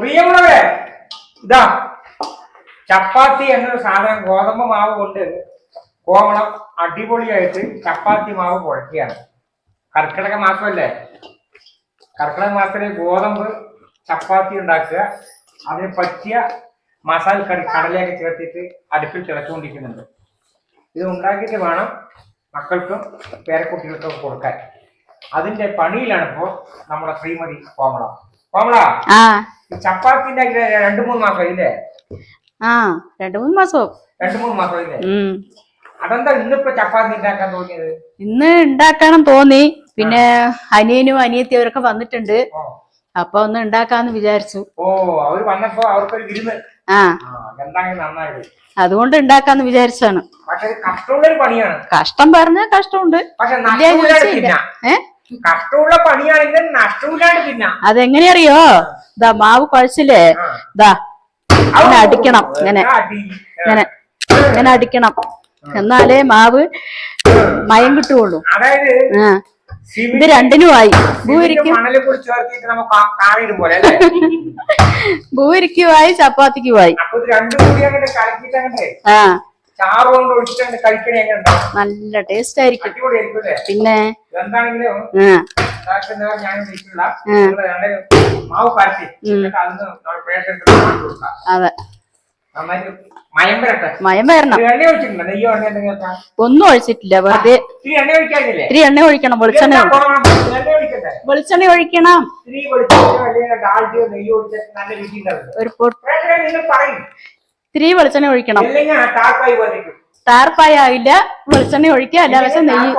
പ്രിയമുള്ളവരെ ഇതാ ചപ്പാത്തി എന്നൊരു സാധനം ഗോതമ്പ് മാവ് കൊണ്ട് കോമളം അടിപൊളിയായിട്ട് ചപ്പാത്തി മാവ് കുഴക്കുകയാണ് കർക്കിടക മാസമല്ലേ? കർക്കിടക മാസത്തിലെ ഗോതമ്പ് ചപ്പാത്തി ഉണ്ടാക്കുക. അതിന് പറ്റിയ മസാല കറി കടലയൊക്കെ ചേർത്തിട്ട് അടുപ്പിൽ തിളച്ചുകൊണ്ടിരിക്കുന്നുണ്ട്. ഇത് ഉണ്ടാക്കിയിട്ട് വേണം മക്കൾക്കും പേരക്കുട്ടികൾക്കും കൊടുക്കാൻ. അതിന്റെ പണിയിലാണ് ഇപ്പോ നമ്മുടെ ശ്രീമതി കോമള ആ. ചപ്പാത്തി ഉണ്ടാക്കി രണ്ടു മൂന്ന് മാസം ഇല്ലേ ആ രണ്ടു മൂന്ന് മാസം. രണ്ടു മൂന്ന് മാസം ഇല്ലേ ഉം. അതെന്താ ഇന്നിപ്പോ ചപ്പാത്തി ഉണ്ടാക്കാൻ തോന്നിയത് ഇന്ന് ഉണ്ടാക്കണം തോന്നി. പിന്നെ അനിയനും അനിയത്തിയും അവരൊക്കെ വന്നിട്ടുണ്ട് അപ്പൊ ഒന്ന് ഉണ്ടാക്കാന്ന് വിചാരിച്ചു. ഓ അവർ വന്നപ്പോ അവർക്കൊരു വിരുന്ന്. ആ. അതുകൊണ്ട് ഉണ്ടാക്കാന്ന് വിചാരിച്ചാണ് പക്ഷെ ഇത് കഷ്ടമുള്ളൊരു പണിയാണ്. കഷ്ടം പറഞ്ഞാ കഷ്ടമുണ്ട്. പക്ഷെ കഷ്ടമുള്ള പണിയാണെങ്കിൽ നഷ്ടമില്ലാണ്ട് തിന്നാം അതെങ്ങനെയറിയോ? ഇതാ മാവ് കുഴച്ചില്ലേ? ദാ ഇതാ ഇങ്ങനെ അടിക്കണം ഇങ്ങനെ? ഇങ്ങനെ ഇങ്ങനെ അടിക്കണം. എന്നാലേ മാവ് മയം കിട്ടുകയുള്ളൂ. അതായത് ഇത് രണ്ടിനുമായി. ഭൂരിക്കുമായി ചപ്പാത്തിക്കുമായി ആ. ചാറ് കൊണ്ട് ഒഴിച്ചിട്ട് കഴിക്കണേ എങ്ങനെ ഉണ്ടാവും നല്ല ടേസ്റ്റ് ആയിരിക്കും പിന്നെ? എന്താണെങ്കിലും മാവ് പരത്തി അതെ. മയം വരണം? ഒന്നും ഒഴിച്ചിട്ടില്ല. വെറുതെ ഇത്തിരി എണ്ണ ഒഴിക്കണം. വെളിച്ചെണ്ണ വെളിച്ചെണ്ണ ഒഴിക്കണം. ഒരു ഇത്തിരി വെളിച്ചെണ്ണ ഒഴിക്കണം. അല്ലെങ്കിൽ ആ ടാർപ്പായി ആയില്ല വെളിച്ചെണ്ണ ഒഴിക്കുക അല്ല പക്ഷെ നെയ്യ്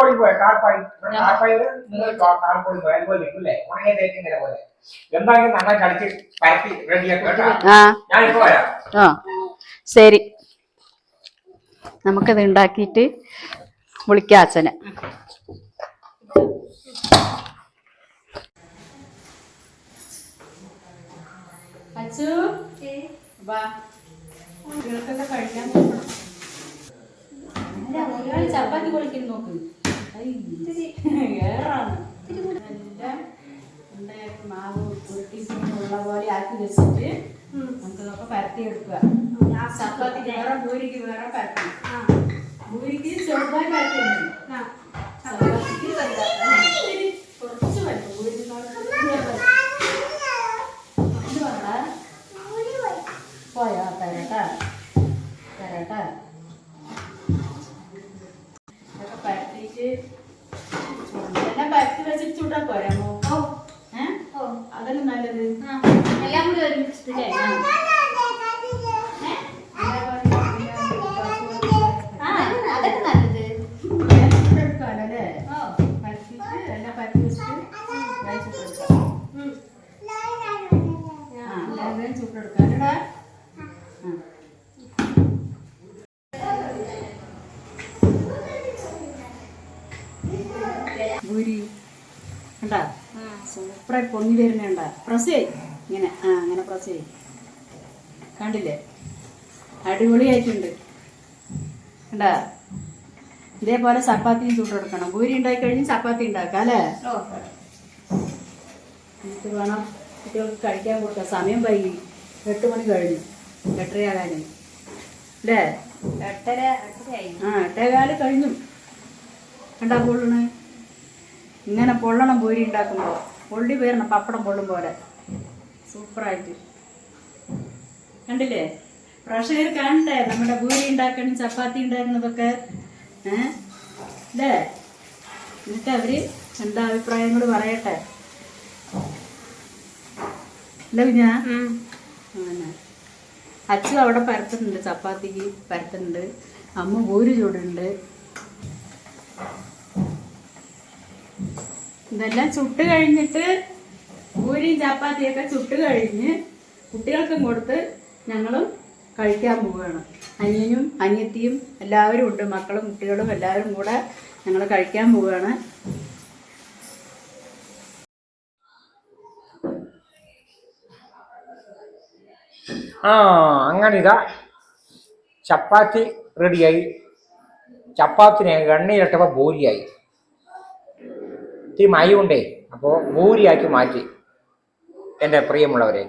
ആ. ശരി. നമുക്കത് ഉണ്ടാക്കിയിട്ട് വിളിക്കാം അച്ഛനെ. അച്ചു വാ. കുട്ടികൾക്കൊക്കെ കഴിക്കാൻ കൊടുക്കണം ഒരാൾ ചപ്പാത്തി കുളിക്കുന്നു നോക്ക്. ഏറാണ്. മാവ് ഉരുട്ടി ഉള്ള പോലെ ആക്കി വെച്ചിട്ട് നമുക്ക് നോക്കാം പരത്തി എടുക്കുക ചപ്പാത്തി വേറെ ഭൂരിക്ക് വേറെ പരത്തി. ഭൂരിക്ക് ചെറുതായി പരത്തി തരട്ടാ തരട്ടാ ഇതൊക്കെ പരത്തിയിട്ട് എല്ലാം പരത്തി വെച്ചിട്ട് ചൂടാ പോരാ അതല്ലേ നല്ലത്? എല്ലാം കൂടി ഒരുമിച്ചിട്ടില്ലേ ഭൂരി കണ്ടാ? സൂപ്പറായി പൊങ്ങി വരുന്നുണ്ട പ്രസ് ചെയ് ഇങ്ങനെ ആ അങ്ങനെ പ്രസ് ചെയ് കണ്ടില്ലേ? അടിപൊളിയായിട്ടുണ്ട്. കണ്ടാ? ഇതേപോലെ ചപ്പാത്തിയും ചൂട്ടെടുക്കണം. ഭൂരി ഉണ്ടാക്കി കഴിഞ്ഞ് ചപ്പാത്തി ഉണ്ടാക്കാം അല്ലേ? എന്നിട്ട് വേണം കുട്ടികൾക്ക് കഴിക്കാൻ കൊടുക്കാം. സമയം വൈകി. എട്ട് മണി കഴിഞ്ഞു. എട്ടരയാകാനേ. അല്ലേ? എട്ടര ആ എട്ടേകാൽ കഴിഞ്ഞു. കണ്ടാ പൊള്ളണേ ഇങ്ങനെ പൊള്ളണം പൂരി ഉണ്ടാക്കുമ്പോൾ പൊള്ളി പേരണം പപ്പടം പൊള്ളും പോലെ. സൂപ്പറായിട്ട്. കണ്ടില്ലേ? പ്രഷർ കാണണ്ടേ നമ്മുടെ പൂരി ഉണ്ടാക്കണം ചപ്പാത്തി ഉണ്ടാക്കുന്നതൊക്കെ ഏ? അല്ലേ എന്നിട്ട് അവർ എന്താ അഭിപ്രായങ്ങൾ പറയട്ടെ? അല്ല കുഞ്ഞാ? അച്ഛൻ അവിടെ പരത്തുന്നുണ്ട് ചപ്പാത്തിക്ക് പരത്തുന്നുണ്ട്. അമ്മ പൂരി ചൂടുണ്ട് ഇതെല്ലാം ചുട്ട് കഴിഞ്ഞിട്ട് പൂരിയും ചപ്പാത്തിയൊക്കെ ചുട്ട് കഴിഞ്ഞ് കുട്ടികൾക്കും കൊടുത്ത് ഞങ്ങളും കഴിക്കാൻ പോവുകയാണ്. അനിയനും അനിയത്തിയും എല്ലാവരും ഉണ്ട്. മക്കളും കുട്ടികളും എല്ലാവരും കൂടെ ഞങ്ങൾ കഴിക്കാൻ പോവുകയാണ്. ആ അങ്ങനെ ഇതാ. ചപ്പാത്തി റെഡിയായി ചപ്പാത്തിനെ എണ്ണയിലിട്ടപ്പോൾ ബൂരിയായി. ഇത്തിരി മയുണ്ടേ. അപ്പോൾ ഭൂരിയാക്കി മാറ്റി. എന്റെ പ്രിയമുള്ളവരെ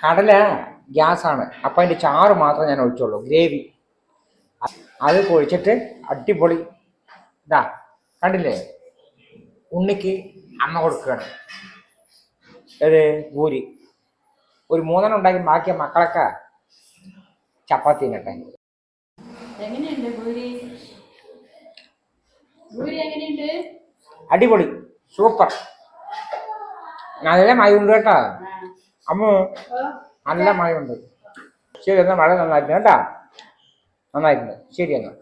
കടല ഗ്യാസാണ്. അപ്പോൾ അതിന്റെ ചാറ് മാത്രം ഞാൻ ഒഴിച്ചുള്ളൂ. ഗ്രേവി. അത് കൊഴിച്ചിട്ട് അടിപൊളി. ഇതാ കണ്ടില്ലേ? ഉണ്ണിക്ക് അമ്മ കൊടുക്കുകയാണ്. ഏത് ഭൂരി ഒരു മൂന്നെണ്ണം ഉണ്ടാക്കി ബാക്കിയ മക്കളൊക്കെ ചപ്പാത്തി തിന്നട്ടെ എങ്ങനെയുണ്ട് ഭൂരി ഭൂരി എങ്ങനെയുണ്ട്? അടിപൊളി. സൂപ്പർ. നല്ല മഴയുണ്ട് കേട്ടാ. അമ്മു നല്ല മഴയുണ്ട്. ശരി എന്നാൽ മഴ നന്നായിരുന്നു കേട്ടാ. നന്നായിട്ടുണ്ട്. ശരി എന്നാൽ